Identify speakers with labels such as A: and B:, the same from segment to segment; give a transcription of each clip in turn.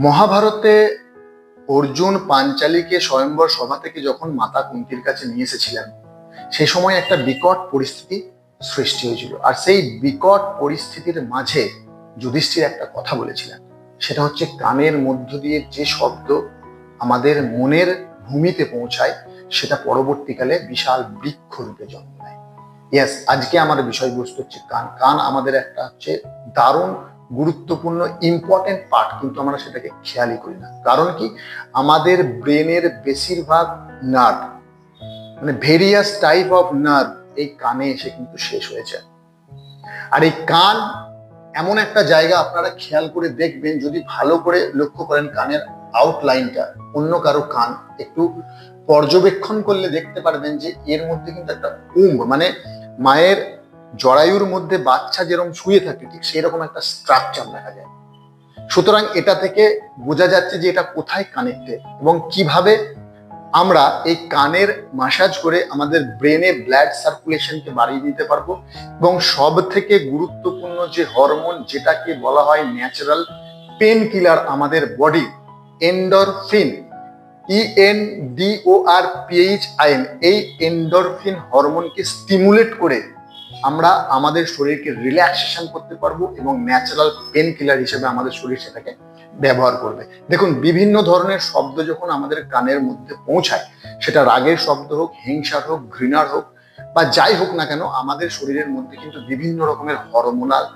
A: মহাভারতে অর্জুন পাঞ্চালীকে স্বয়ম্বর সভা থেকে যখন মাতা কুন্তির কাছে নিয়ে এসেছিলেন সেই সময় একটা বিকট পরিস্থিতি সৃষ্টি হয়েছিল। আর সেই বিকট পরিস্থিতির মাঝে যুধিষ্ঠির একটা কথা বলেছিলেন। সেটা হচ্ছে, কানের মধ্য দিয়ে যে শব্দ আমাদের মনের ভূমিতে পৌঁছায়, সেটা পরবর্তীকালে বিশাল বৃক্ষ রূপে জন্ম নেয়। ইয়াস আজকে আমার বিষয়বস্তু হচ্ছে কান। কান আমাদের একটা হচ্ছে দারুণ গুরুত্বপূর্ণ ইম্পর্টেন্ট পার্ট কিন্তু আমরা সেটাকে খেয়ালই করি না। কারণ কি? আমাদের ব্রেনের বেশিরভাগ নার্ভ মানে ভেরিয়াস টাইপ অফ নার্ভ এই কানে এসে কিন্তু শেষ হয়েছে। আর এই কান এমন একটা জায়গা আপনারা খেয়াল করে দেখবেন, যদি ভালো করে লক্ষ্য করেন কানের আউটলাইনটা অন্য কারও কান একটু পর্যবেক্ষণ করলে দেখতে পারবেন যে এর মধ্যে কিন্তু একটা উম মানে মায়ের জরায়ুর মধ্যে বাচ্চা যেরকম শুয়ে থাকে, ঠিক সেই রকম একটা স্ট্রাকচার দেখা যায়। সুতরাং এটা থেকে বোঝা যাচ্ছে যে এটা কোথায় কানেক্টেড এবং কীভাবে আমরা এই কানের মাসাজ করে আমাদের ব্রেনে ব্লাড সার্কুলেশনকে বাড়িয়ে দিতে পারব এবং সব থেকে গুরুত্বপূর্ণ যে হরমোন যেটাকে বলা হয় ন্যাচারাল পেন কিলার আমাদের body endorphin E N D O R P H I N এই এন্ডরফিন হরমোনকে স্টিমুলেট করে আমরা আমাদের শরীরকে রিল্যাক্সেশন করতে পারব এবং ন্যাচারাল পেন কিলার হিসেবে আমাদের শরীর সেটাকে ব্যবহার করবে। দেখুন, বিভিন্ন ধরনের শব্দ যখন আমাদের কানের মধ্যে পৌঁছায়, সেটা রাগের শব্দ হোক, হিংসার হোক, ঘৃণার হোক, বা যাই হোক না কেন, আমাদের শরীরের মধ্যে কিন্তু বিভিন্ন রকমের হরমোনাল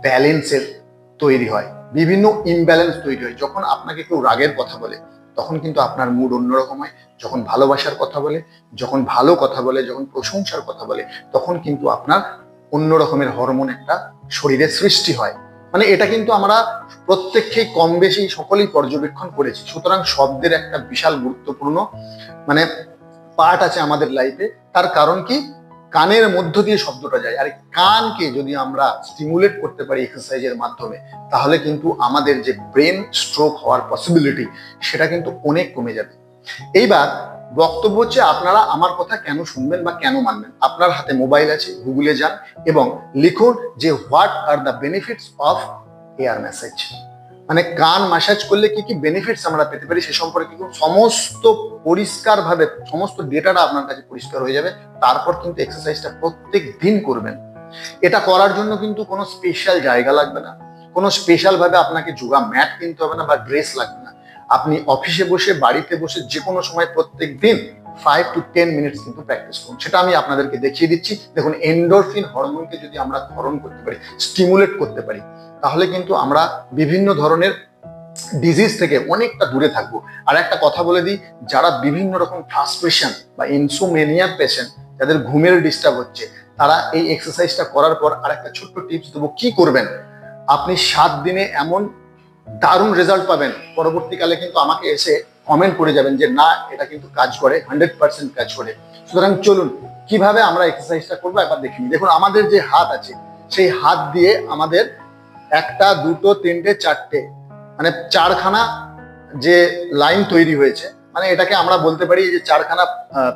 A: ব্যালেন্সের তৈরি হয়। বিভিন্ন ইমব্যালেন্স তৈরি হয়। যখন আপনাকে কেউ রাগের কথা বলে তখন কিন্তু আপনার মুড অন্যরকম হয়। যখন ভালোবাসার কথা বলে, যখন ভালো কথা বলে, যখন প্রশংসার কথা বলে, তখন কিন্তু আপনার অন্য রকমের হরমোন একটা শরীরে সৃষ্টি হয়। মানে এটা কিন্তু আমরা প্রত্যেককেই কম বেশি সকলেই পর্যবেক্ষণ করেছি। সুতরাং শব্দের একটা বিশাল গুরুত্বপূর্ণ মানে পার্ট আছে আমাদের লাইফে তার কারণ কি? কানের মধ্য দিয়ে শব্দটা যায়। আর কানকে যদি আমরা স্টিমুলেট করতে পারি এক্সারসাইজের মাধ্যমে, তাহলে কিন্তু আমাদের যে ব্রেন স্ট্রোক হওয়ার পসিবিলিটি সেটা কিন্তু অনেক কমে যাবে। এইবার বক্তব্য হচ্ছে, আপনারা আমার কথা কেন শুনবেন বা কেন মানবেন? আপনার হাতে মোবাইল আছে গুগলে যান এবং লিখুন যে what are the benefits of ear massage মানে কান ম্যাসাজ করলে কি কি বেনিফিটস আমরা পেতে পারি সে সম্পর্কে কিন্তু সমস্ত পরিষ্কার ভাবে সমস্ত ডেটাটা আপনার কাছে পরিষ্কার হয়ে যাবে। তারপর কিন্তু এক্সারসাইজটা প্রত্যেক দিন করবেন। এটা করার জন্য কিন্তু কোনো স্পেশাল জায়গা লাগবে না। কোনো স্পেশাল ভাবে আপনাকে যোগা ম্যাট কিনতে হবে না বা ড্রেস লাগবে না। আপনি অফিসে বসে, বাড়িতে বসে যে কোনো সময় প্রত্যেক দিন ফাইভ টু টেন মিনিটস কিন্তু প্র্যাকটিস করুন। সেটা আমি আপনাদেরকে দেখিয়ে দিচ্ছি। দেখুন এন্ডোরফিন হরমোনকে যদি আমরা ক্ষরণ করতে পারি স্টিমুলেট করতে পারি, তাহলে কিন্তু আমরা বিভিন্ন ধরনের ডিজিজ থেকে অনেকটা দূরে থাকব। আর একটা কথা বলে দিই, যারা বিভিন্ন রকম ফ্রাস্ট্রেশন বা ইনসোমেনিয়া পেশেন্ট যাদের ঘুমের ডিস্টার্ব হচ্ছে, তারা এই এক্সারসাইজটা করার পর আর একটা ছোট্ট টিপস দেবো, কি করবেন? আপনি সাত দিনে এমন দারুণ রেজাল্ট পাবেন। পরবর্তীকালে কিন্তু আমাকে এসে কমেন্ট করে যাবেন যে, না, এটা কিন্তু কাজ করে হান্ড্রেড পার্সেন্ট কাজ করে। সুতরাং চলুন, কীভাবে আমরা এক্সারসাইজটা করব একবার দেখি দেখুন, আমাদের যে হাত আছে, সেই হাত দিয়ে আমাদের একটা, দুটো, তিনটে, চারটে মানে চারখানা যে লাইন তৈরি হয়েছে মানে এটাকে আমরা বলতে পারি যে চারখানা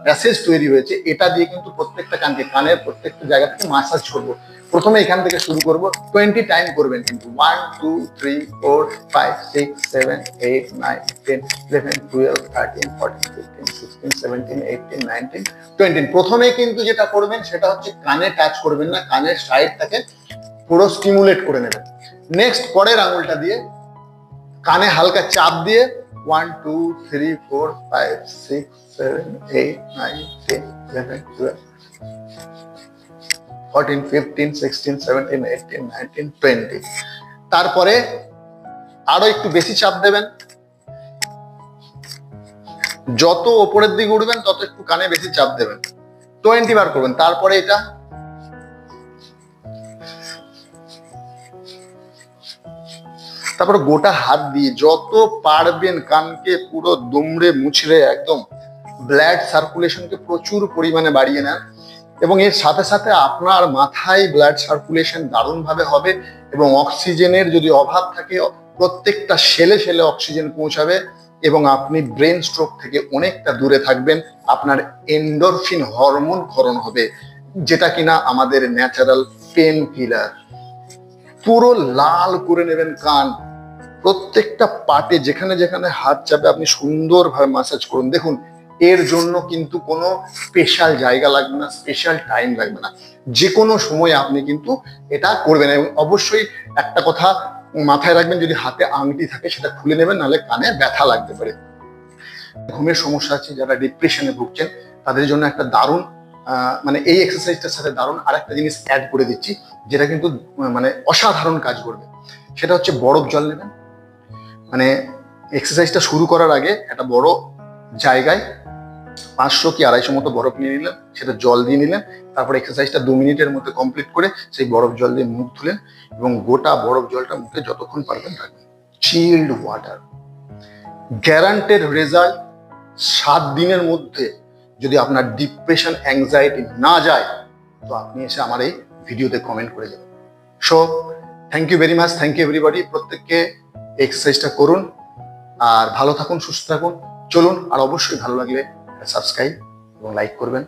A: প্যাসেজ তৈরি হয়েছে। এটা দিয়ে কিন্তু প্রত্যেকটা কানকে, কানের প্রত্যেকটা জায়গা থেকে মাসাজ করব। প্রথমে এখান থেকে শুরু করব। টোয়েন্টি টাইম করবেন কিন্তু। One two three four five six seven eight nine ten eleven twelve thirteen fourteen fifteen sixteen seventeen eighteen nineteen twenty প্রথমে কিন্তু যেটা করবেন, সেটা হচ্ছে কানে টাচ করবেন না। কানের সাইডটাকে পুরো স্টিমুলেট করে নেবেন। নেক্সট পরের আঙুলটা দিয়ে কানে হালকা চাপ দিয়ে one two three four five six seven eight nine ten eleven twelve fourteen fifteen sixteen seventeen eighteen nineteen twenty তারপরে আরও একটু বেশি চাপ দেবেন। যত ওপরের দিকে উঠবেন, তত একটু কানে বেশি চাপ দেবেন। টোয়েন্টি বার করবেন। তারপরে এটা তারপর গোটা হাত দিয়ে যত পারবেন কানকে পুরো দুমড়ে মুছড়ে একদম ব্লাড সার্কুলেশনকে প্রচুর পরিমাণে বাড়িয়ে নেন। এবং এর সাথে সাথে আপনার মাথায় ব্লাড সার্কুলেশন দারুণভাবে হবে এবং অক্সিজেনের যদি অভাব থাকে, প্রত্যেকটা সেলে সেলে অক্সিজেন পৌঁছাবে এবং আপনি ব্রেন স্ট্রোক থেকে অনেকটা দূরে থাকবেন। আপনার এন্ডরফিন হরমোন ক্ষরণ হবে, যেটা কিনা আমাদের ন্যাচারাল পেন কিলার পুরো লাল করে নেবেন কান প্রত্যেকটা পার্টে যেখানে যেখানে হাত চাপে আপনি সুন্দরভাবে মাসাজ করুন। দেখুন, এর জন্য কিন্তু কোনো স্পেশাল জায়গা লাগবে না স্পেশাল টাইম লাগবে না। যে কোনো সময় আপনি কিন্তু এটা করবেন এবং অবশ্যই একটা কথা মাথায় রাখবেন, যদি হাতে আংটি থাকে সেটা খুলে নেবেন, নাহলে কানে ব্যথা লাগতে পারে। ঘুমের সমস্যা আছে, যারা ডিপ্রেশনে ভুগছেন, তাদের জন্য একটা দারুণ মানে এই এক্সারসাইজটার সাথে দারুণ আরেকটা জিনিস অ্যাড করে দিচ্ছি, যেটা কিন্তু মানে অসাধারণ কাজ করবে। সেটা হচ্ছে বরফ জল নেবেন মানে এক্সারসাইজটা শুরু করার আগে একটা বড় জায়গায় পাঁচশো কি আড়াইশো মতো বরফ নিয়ে নিলেন, সেটা জল দিয়ে নিলেন, তারপর এক্সারসাইজটা দু মিনিটের মধ্যে কমপ্লিট করে সেই বরফ জল দিয়ে মুখ ধুলেন এবং গোটা বরফ জলটা মুখে যতক্ষণ পারবেন রাখবেন। চিল্ড ওয়াটার গ্যারান্টেড রেজাল্ট সাত দিনের মধ্যে যদি আপনার ডিপ্রেশন অ্যাংজাইটি না যায়, তো আপনি এসে আমার এই ভিডিওতে কমেন্ট করে যাবেন। So thank you very much thank you everybody প্রত্যেককে এক্সারসাইজটা করুন আর ভালো থাকুন, সুস্থ থাকুন। চলুন, আর অবশ্যই ভালো লাগলে সাবস্ক্রাইব এবং লাইক করবেন।